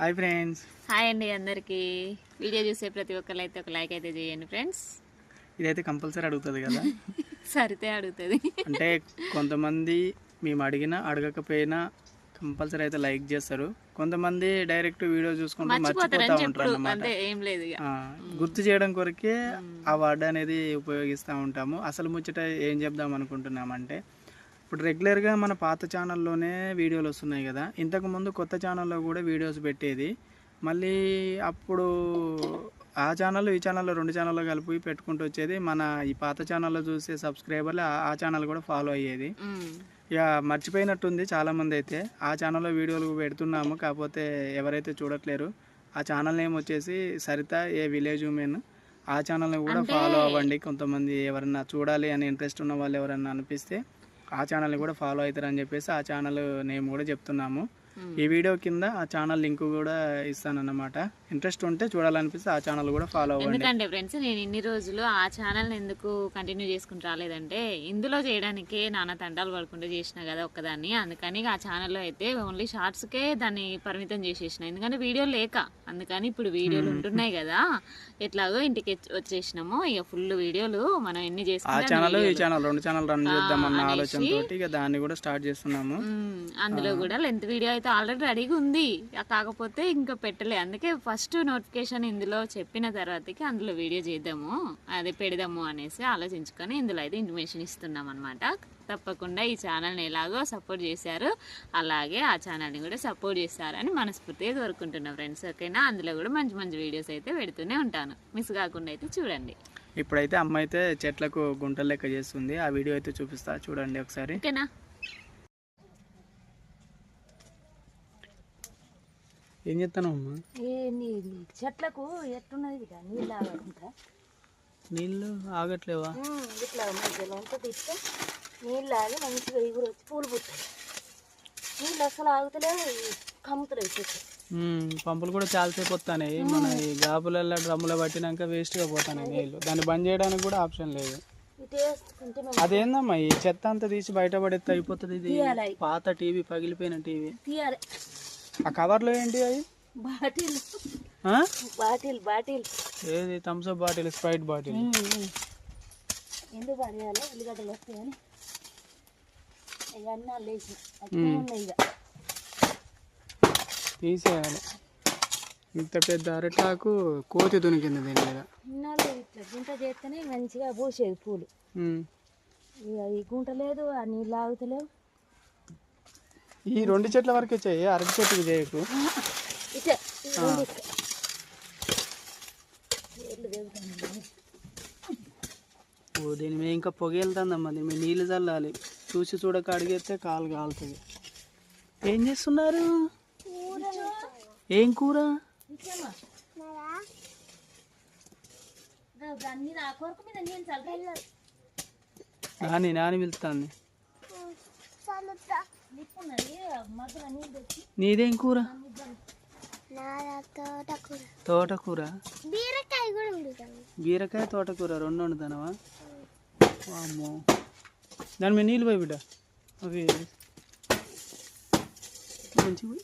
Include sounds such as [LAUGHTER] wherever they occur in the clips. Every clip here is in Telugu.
Hi friends. హాయ్ అండి అందరికీ. వీడియో చూసే ప్రతి ఒక్కరు అయితే ఒక లైక్ అయితే చేయండి ఫ్రెండ్స్. ఇదైతే కంపల్సరీ అడుగుతుంది కదా? [LAUGHS] సరితే అడుగుతుంది. అంటే కొంతమంది మేము అడిగినా అడగకపోయినా కంపల్సరీ అయితే లైక్ చేస్తారు. కొంతమంది డైరెక్ట్ వీడియో చూసుకుంటూ మర్చిపోతా ఉంటారు అన్నమాట గుర్తు చేయడం కొరకే ఆ వర్డ్ అనేది ఉపయోగిస్తూ ఉంటాము. అసలు ముచ్చట ఏం చెప్దాం అనుకుంటున్నామంటే ఇప్పుడు రెగ్యులర్గా మన పాత ఛానల్లోనే వీడియోలు వస్తున్నాయి కదా. ఇంతకు ముందు కొత్త ఛానల్లో కూడా వీడియోస్ పెట్టేది. మళ్ళీ అప్పుడు ఆ ఛానల్ ఈ ఛానల్లో రెండు ఛానల్లో కలిపి పెట్టుకుంటూ వచ్చేది. మన ఈ పాత ఛానల్లో చూసే సబ్స్క్రైబర్లు ఆ- ఛానల్ కూడా ఫాలో అయ్యేది. ఇక మర్చిపోయినట్టుంది చాలామంది అయితే. ఆ ఛానల్లో వీడియోలు పెడుతున్నాము కాకపోతే ఎవరైతే చూడట్లేరు ఆ ఛానల్ నేమ్ వచ్చేసి సరిత ఏ విలేజ్ ఉమెన్ ఆ ఛానల్ని కూడా ఫాలో అవ్వండి. కొంతమంది ఎవరన్నా చూడాలి అని ఇంట్రెస్ట్ ఉన్న వాళ్ళు ఎవరన్నా అనిపిస్తే ఆ ఛానల్ని కూడా ఫాలో అవుతారని చెప్పేసి ఆ ఛానల్ నేమ్ కూడా చెప్తున్నాము. ఈ వీడియో కింద ఆ ఛానల్ లింక్ కూడా ఇస్తానన్నమాట ఇంట్రెస్ట్ ఉంటే చూడాలనిపిస్తే ఆ ఛానల్ కూడా ఫాలో అవ్వండి. ఎందుకంటే ఫ్రెండ్స్ నేను ఇన్ని రోజులు ఆ ఛానల్ ఎందుకు కంటిన్యూ చేసుకుంటూ రాలేదంటే ఇందులో చేయడానికే నాన్న తంటాలు పడుకుంటూ చేసిన కదా ఒక్కదాన్ని. అందుకని ఆ ఛానల్లో అయితే ఓన్లీ షార్ట్స్కే దాన్ని పరిమితం చేసేసిన. ఎందుకంటే వీడియో లేక. అందుకని ఇప్పుడు వీడియోలు ఉంటున్నాయి కదా. ఎట్లాగో ఇంటికి వచ్చి- వచ్చేసినాము. ఇక ఫుల్ వీడియోలు మనం ఎన్ని ఆ చేసుకుంటాం ఛానల్ ఈ ఛానల్ రెండు ఛానల్ రన్ చేద్దామన్న అనేసి- ఆలోచనతోటి ఇక దాన్ని కూడా స్టార్ట్ చేస్తున్నాము. అందులో కూడా లెంత్ వీడియో అయితే ఆల్రెడీ రెడీగా ఉంది. కాకపోతే ఇంకా పెట్టలే. అందుకే ఫస్ట్ నోటిఫికేషన్ ఇందులో చెప్పిన తర్వాతకి అందులో వీడియో చేద్దాము అదే పెడదాము అనేసి ఆలోచించుకొని ఇందులో అయితే ఇన్ఫర్మేషన్ ఇస్తున్నాం అనమాట తప్పకుండా ఈ ఛానల్ని ఎలాగో సపోర్ట్ చేశారు అలాగే ఆ ఛానల్ని కూడా సపోర్ట్ చేస్తారని మనస్ఫూర్తిగా కోరుకుంటున్నాం ఫ్రెండ్స్ ఓకేనా? అందులో కూడా మంచి మంచి వీడియోస్ అయితే పెడుతూనే ఉంటాను. మిస్ కాకుండా అయితే చూడండి. ఇప్పుడైతే అమ్మ అయితే చెట్లకు గుంటలు లెక్క చేస్తుంది. ఆ వీడియో అయితే చూపిస్తా చూడండి ఒకసారి. ఓకేనా? ఏం చెప్తాను అమ్మ? ఈ నీ- నీ చెట్లకు ఎట్టున్నది ఇక నీళ్ళు ఆగకుండా నీళ్ళు ఆగట్లేవా? ఇట్లా మధ్యలో తీస్తే నీళ్ళు ఆగి మంచిగా ఎగురు వచ్చి పూలు పుట్టాయి నీళ్ళు అసలు ఆగుతలేవు కమ్ముతున్నాయి పంపులు కూడా చాలాసేపు వస్తాయి మన ఈ గాబులలో డ్రమ్ములో పట్టినాక వేస్ట్గా పోతాయి నీళ్ళు. దాన్ని బంద్ చేయడానికి కూడా ఆప్షన్ లేదు. అదేందమ్మా ఈ చెత్త అంతా తీసి బయట పడేస్తే అయిపోతుంది ఇది. పాత టీవీ పగిలిపోయిన టీవీ. ఆ కవర్లో ఏంటి అవి బాటిల్? Bottle bottle. ఏది? Thums Up bottle Sprite bottle. ఎందుకు పడేయాలి? ఉల్లిగడ్డలు వస్తాయని. ఇక అన్నీ లేచి ఉన్నాయి ఇక. తీసేయాలి. ఇంత పెద్ద అరటాకు కోతి దునికింది దీని మీద. ఇన్నాళ్ళు ఇట్లా. గుంట చేస్తేనే మంచిగా పూసేది పూలు. ఇక ఈ గుంట లేదు ఆ నీళ్ళు ఆగుతలేవు. ఈ రెండు చెట్ల వరకే చేయి అరటి చెట్టుకి చేయకు. దీని మీద ఇంకా పొగ వెళ్తుందమ్మా. దీని మీద నీళ్ళు చల్లాలి. చూసి చూడక అడిగేస్తే కాలు కాలుతుంది. ఏం చేస్తున్నారు? ఏం కూర? నాని నాని పిలుస్తుంది. తెచ్చి నీదేం కూర? తోటకూర. బీరకాయ కూడా బీరకాయ తోటకూర రెండు వండుతానవా? వామ్మో. దాని మీద నీళ్ళు పోయి బిడ్డ. అవి మంచి పోయి.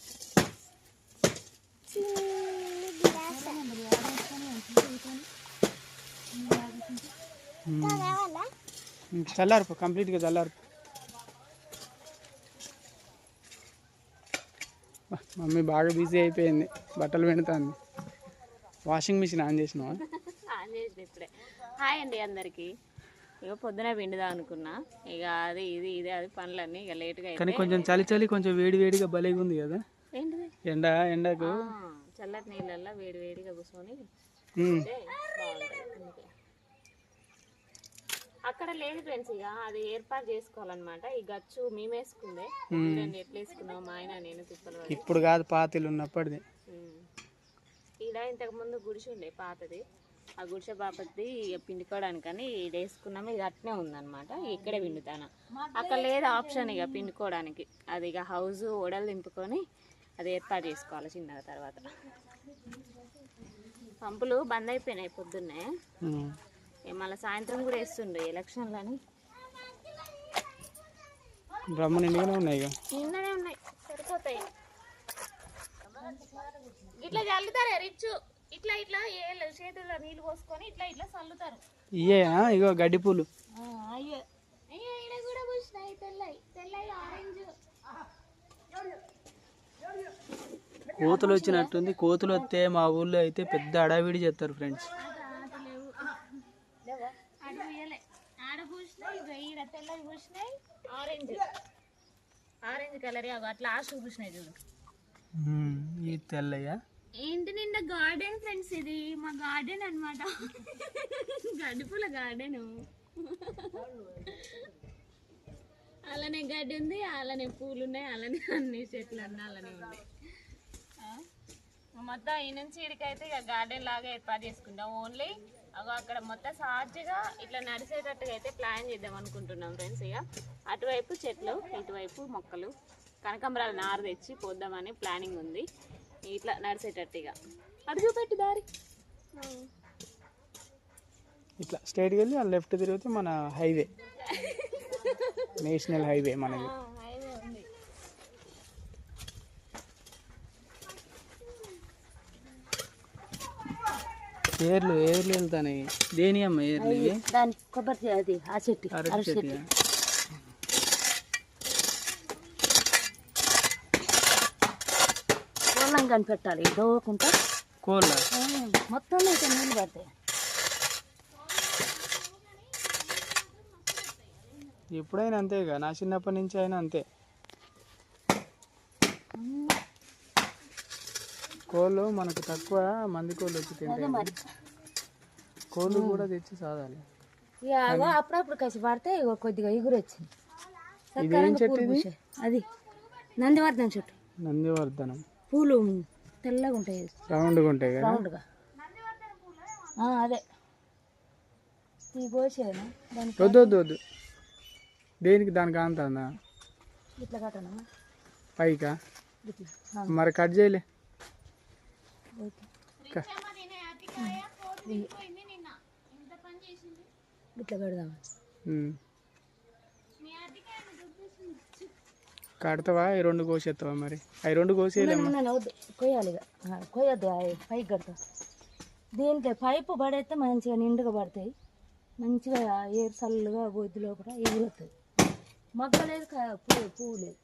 చల్లారిపో కంప్లీట్గా చల్లారిపో. మమ్మీ బాగా బిజీ అయిపోయింది. బట్టలు పెడుతుంది. వాషింగ్ మిషన్ ఆన్ చేసినావా? ఆన్ చేసిన ఇప్పుడే. హాయ్ అండి అందరికి. ఇక పొద్దున పిండుదాం అనుకున్నా. ఇక అది ఇది ఇది అది పనులన్నీ ఇక లేట్గా కానీ కొంచెం చలి చలి కొంచెం వేడి వేడిగా భలేగా ఉంది కదా? ఏంటిది? ఎండ ఎండకు? ఆ, చల్లటి నీళ్ళల్లో వేడి వేడిగా కూర్చొని బాగుంటుంది. అక్కడ లేదు ఫ్రెండ్స్ ఇక. అది ఏర్పాటు చేసుకోవాలన్నమాట. ఈ గచ్చు మేమేసుకుందే. చూడండి ఎట్లా వేసుకున్నాం మా ఆయన నేను తిప్పలు పడి. ఇప్పుడు కాదు పాతిలు ఉన్నప్పటిది. ఈడ ఇంతకు ముందు గుడిసె ఉండే పాతది. ఆ గుడిసె బాపతి పిండుకోవడానికని ఇది వేసుకున్నాము. ఇది అట్నే ఉందన్నమాట. ఇక్కడే పిండుతాను. అక్కడ లేదు ఆప్షన్ ఇక పిండుకోవడానికి. అది ఇక హౌస్ ఓడలు దింపుకొని అది ఏర్పాటు చేసుకోవాలి చిన్నగా తర్వాత. పంపులు బంద్ అయిపోయినాయి పొద్దున్నే. మళ్ళీ సాయంత్రం కూడా వేస్తుండే ఎలక్షన్లని. డ్రమ్ము నిండుగానే ఉన్నాయి నిన్ననే ఉన్నాయి సరిపోతాయి. ఇట్లా చల్లుతారు రిచ్చు? ఇట్లా ఇట్లా చేతుల్లో నీళ్ళు పోసుకొని ఇట్లా ఇట్లా చల్లుతారు. ఇయేనా ఇగో గడ్డి పూలు. అయ్యో. అయ్యో ఈడ కూడా పూసినాయి తెల్లయి తెల్లయి ఆరెంజ్. కోతులు వచ్చినట్టుంది కోతులు వస్తే మా ఊళ్ళో అయితే పెద్ద అడావిడి చేస్తారు ఫ్రెండ్స్ అటు పూయలే ఆడ పూసినాయి ఇగో ఈడ పూసినాయి ఆరెంజ్. ఆరెంజ్ కలర్ అగో అట్లా ఆశ చూడు. ఈ తెల్లయ్యా ఇంటి నిండా గార్డెన్ ఫ్రెండ్స్ ఇది? మా గార్డెన్ అన్నమాట. గడుపుల గార్డెన్. అలానే గడ్డి ఉంది అలానే పూలు ఉన్నాయి అలానే అన్ని చెట్లు అన్నీ అలానే ఉన్నాయి? మొత్తం ఈ నుంచి ఇడికైతే ఇక గార్డెన్ లాగా ఏర్పాటు చేసుకుంటాం. ఓన్లీ అక్కడ మొత్తం సాధ్యగా ఇట్లా నడిచేటట్టుగా అయితే ప్లాన్ చేద్దాం అనుకుంటున్నాం ఫ్రెండ్స్ ఇక అటువైపు చెట్లు ఇటువైపు మొక్కలు. కనకంబరాల నారు తెచ్చి పోద్దామని ప్లానింగ్ ఉంది. ఇట్లా నడిచేటట్టుగా అటు చూపెట్టు దారి. ఇట్లా స్ట్రైట్కి వెళ్ళి ఆ లెఫ్ట్ తిరిగితే మన హైవే. నేషనల్ హైవే మనది. ఏర్లు ఏర్లు వెళ్తాయి దేని అమ్మ ఏర్లు ఇవి? దాని కొబ్బరి అది ఆ చెట్టు అరటి చెట్టు. కోళ్ళం కనిపెట్టాలి దోవకుంటా కోళ్ళ? మొత్తం ఇక నీళ్ళు పడతాయి. ఎప్పుడైనా అంతేగా నా చిన్నప్పటి నుంచి అయినా అంతే. కోళ్ళు మనకు తక్కువ మంది కోళ్ళు వచ్చి తింటాయి. కోళ్ళు కూడా తెచ్చి ఇక అగో అప్పుడప్పుడు కసి పడితే కొద్దిగా ఎగురు వచ్చింది. పూలు పూసాయి. అది నందివర్ధన చెట్టు. నందివర్ధనం. పూలు తెల్లగా ఉంటాయి. రౌండ్గా ఉంటాయి కదా? రౌండ్గా. ఆ, అదే. ఈ పోసేనా? దానికి వద్దు వద్దు వద్దు. దేనికి దానికి అంతుందా? ఇట్లా కట్టనా? పైకా? ఇట్లా. ఆ, మరి కట్ చేయలే. ఇట్లా ఉమ్. కడతావా? ఈ రెండు కోసేస్తావా మరి? అవి రెండు వద్దు. కొయ్యాలి కొయ్యొద్దు ఆ పైకి కడతా. దీంట్లో పైపు పడేస్తే మంచిగా నిండుగా పడతాయి. మంచిగా ఏరు చల్లగా బొద్దు లోపల ఎగురుతుంది మొగ్గ లేదు కా- పువ్వు పువ్వు లేదు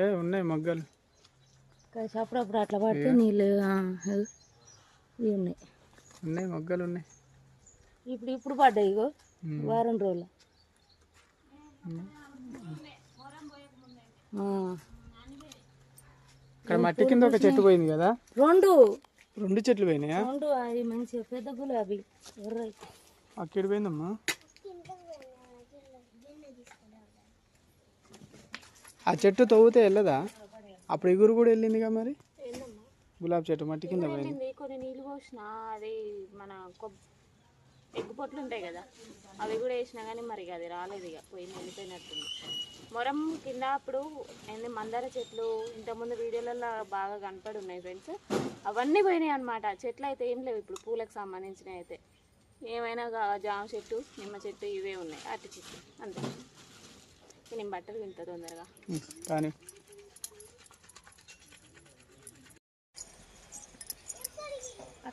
ఏ ఉన్నాయి మొగ్గలు. కాసి అప్పుడప్పుడు అట్లా పడితే నీళ్ళు ఇవి ఉన్నాయి. ఉన్నాయి మొగ్గలు ఉన్నాయి. ఇప్పుడు ఇప్పుడు పడ్డాయి ఇగో. వారం రోజులు. ఇక్కడ మట్టి కింద ఒక చెట్టు పోయింది కదా? రెండు. రెండు చెట్లు పోయినాయా? రెండు అది మంచిగా పెద్ద గులాబీ ఎర్రయి అక్కడ పోయిందమ్మా. ఆ చెట్టు తవ్వుతే వెళ్ళదా? అప్పుడు ఎగురు కూడా వెళ్ళిందిగా మరి? గులాబీ చెట్టు మట్టి కింద పోయింది. కొన్ని నీళ్ళు పోసిన అది మన ఎగ్గు పొట్లు ఉంటాయి కదా అవి కూడా వేసినా కానీ మరి అది రాలేదు ఇక పోయి వెళ్ళిపోయినట్టుంది. మొరం కింద అప్పుడు ఏంది మందార చెట్లు ఇంతకుముందు వీడియోలలో బాగా కనపడి ఉన్నాయి ఫ్రెండ్స్. అవన్నీ పోయినాయి అనమాట చెట్లు అయితే ఏం లేవు ఇప్పుడు పూలకు సంబంధించినవి అయితే. ఏమైనా జామ చెట్టు నిమ్మ చెట్టు ఇవే ఉన్నాయి అరటి చెట్టు అంతే. నేను బట్టలు వింటా తొందరగా. కానీ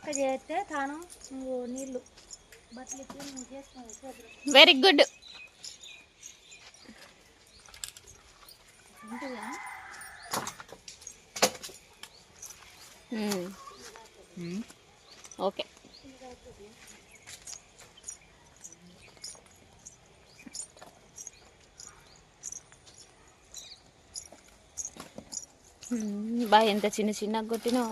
అక్క చేస్తే తాను నీళ్ళు బట్టలు ఇచ్చి వెరీ గుడ్ ఉమ్, ఓకే బా ఎంత చిన్న చిన్న కొట్టినో.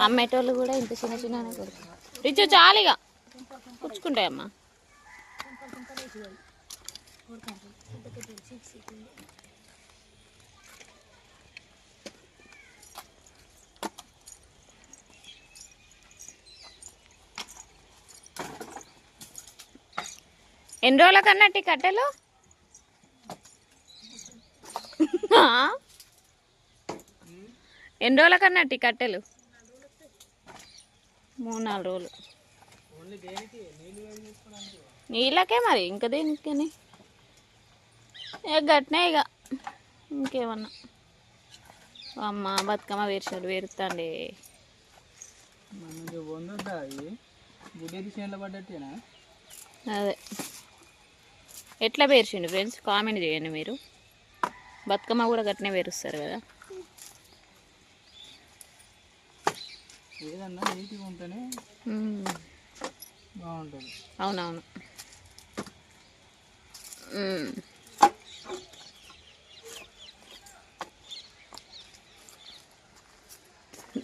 అమ్మేటోళ్ళు కూడా ఇంత చిన్న చిన్న కొడుతున్నారు. రిచు చాలిగా పుచ్చుకుంటాయమ్మా. ఎన్ని రోజుల కన్నట్టు కట్టెలు ఆ? ఎన్ని రోజుల కన్నట్టు కట్టెలు? మూడు నాలుగు రోజులు. నీళ్ళకే మరి ఇంకా దేనికని? గట్టినే ఇక ఇంకేమన్నా. అమ్మ బతుకమ్మ వేరుషాలు వేరుతాండి అదే. ఎట్లా పేర్చిండు ఫ్రెండ్స్? కామెంట్ చేయండి మీరు. బతుకమ్మ కూడా గట్టినే పేరుస్తారు కదా. ఏదన్నా నీట్గా ఉంటేనే. బాగుంటుంది. అవునవును.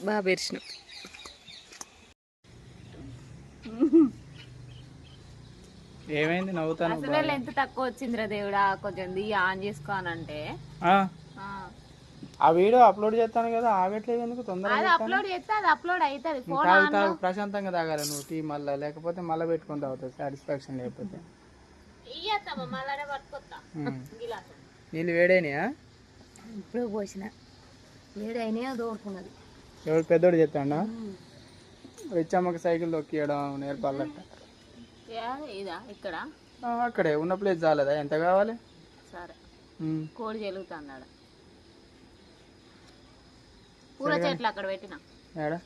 బాగా పేర్చిన ఏమైంది? నవ్వుతాను అసలే లెంత్ తక్కువ వచ్చిందిరా దేవుడా. కొంచెం ది ఆన్ చేసుకోనంటే ఆ, వీడియో అప్లోడ్ చేస్తాను కదా ఆగట్లేదు ఎందుకు? తొందరగా అది అప్లోడ్ చేస్తే అది అప్లోడ్ అవుతుంది ఫోన్ తాగు తాగు ప్రశాంతంగా తాగాలి నువ్వు టీ మళ్ళీ లేకపోతే మళ్ళీ పెట్టుకొని తాగుతావు సాటిస్ఫాక్షన్ లేకపోతే. నీళ్ళు వేడైనాయా? ఇప్పుడే పోసిన. వేడైనా దోడుకున్నది. ఎవరు పెద్దోడు చెప్తాడా? రిచ్చమ్మకి సైకిల్ తొక్కియడం నేర్పాలట. ఏ- ఇదా? ఇక్కడ? ఆ, అక్కడే ఉన్న ప్లేస్ చాలదా? ఎంత కావాలి? సరే. కోడి చెలుగుతుంది ఆడ పూల చెట్లు అక్కడ పెట్టిన. ఏడా.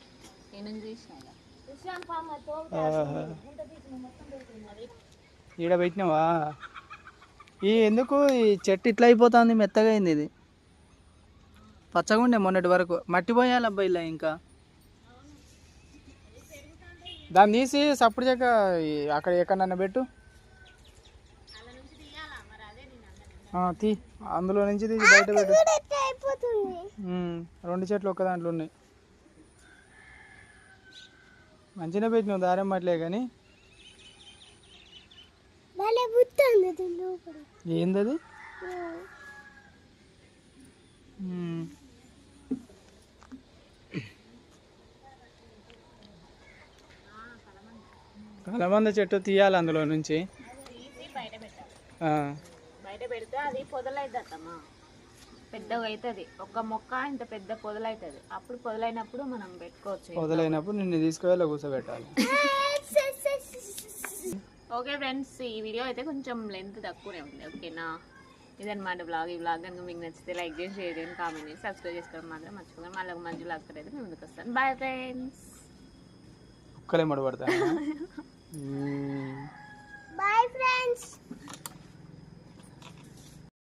ఈడ పెట్టినావా? ఈ ఎందుకు ఈ చెట్టు ఇట్లా అయిపోతుంది మెత్తగా అయింది ఇది? పచ్చగా ఉండే మొన్నటి వరకు. మట్టి పోయాలి అబ్బాయి ఇలా ఇంకా. దాన్ని తీసి సప్పుడు చెక్క అక్కడ ఎక్కడన్నా పెట్టు ఆ, తీ. అందులో నుంచి తీసి బయట పెట్టు. రెండు చెట్లు ఒక్క దాంట్లో ఉన్నాయి. మంచిగా పెట్టినావు దారం మట్లే కానీ. ఏందది. కలబంద చెట్టు తీయాలి అందులో నుంచి. బయట పెడితే అది పొదలైద్ది అత్తమ్మా పెద్దగా అవుతుంది ఒక మొక్క ఇంత పెద్ద పొదలవుతుంది అప్పుడు పొదలైనప్పుడు మనం పెట్టుకోవచ్చు వదిలేనప్పుడు నిన్ను తీసుకువెళ్ళి కూర్చోబెట్టాలి ఓకే ఫ్రెండ్స్ ఈ వీడియో అయితే కొంచెం లెంత్ తక్కువనే ఉంది. ఓకేనా? ఇదన్నమాట బ్లాగ్. ఈ బ్లాగ్ కనుక మీకు నచ్చితే లైక్ చేసి షేర్ చేయండి కామెంట్ చేసి సబ్స్క్రైబ్ చేసుకోవడం మాత్రం మర్చిపోకండి. మళ్ళీ ఒక మంచి బ్లాగ్ అయితే మేము ముందుకు వస్తాను బాయ్ ఫ్రెండ్స్ కుక్కలే మడబడతాను బాయ్ ఫ్రెండ్స్